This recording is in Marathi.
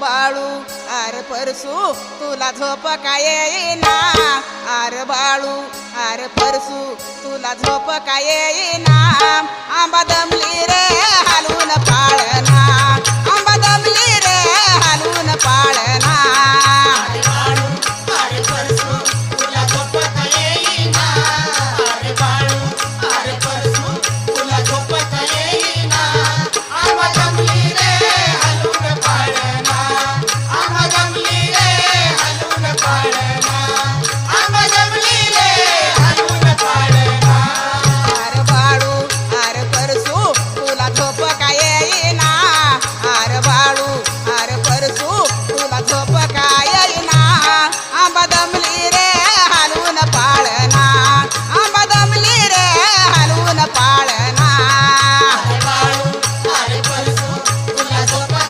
बाळू आर परसू तुला झोप काय येईना? अर बाळू आर परसू तुला झोप काय येईना? बाळू आर परसू तुला झोप काय येईना. आर बाळू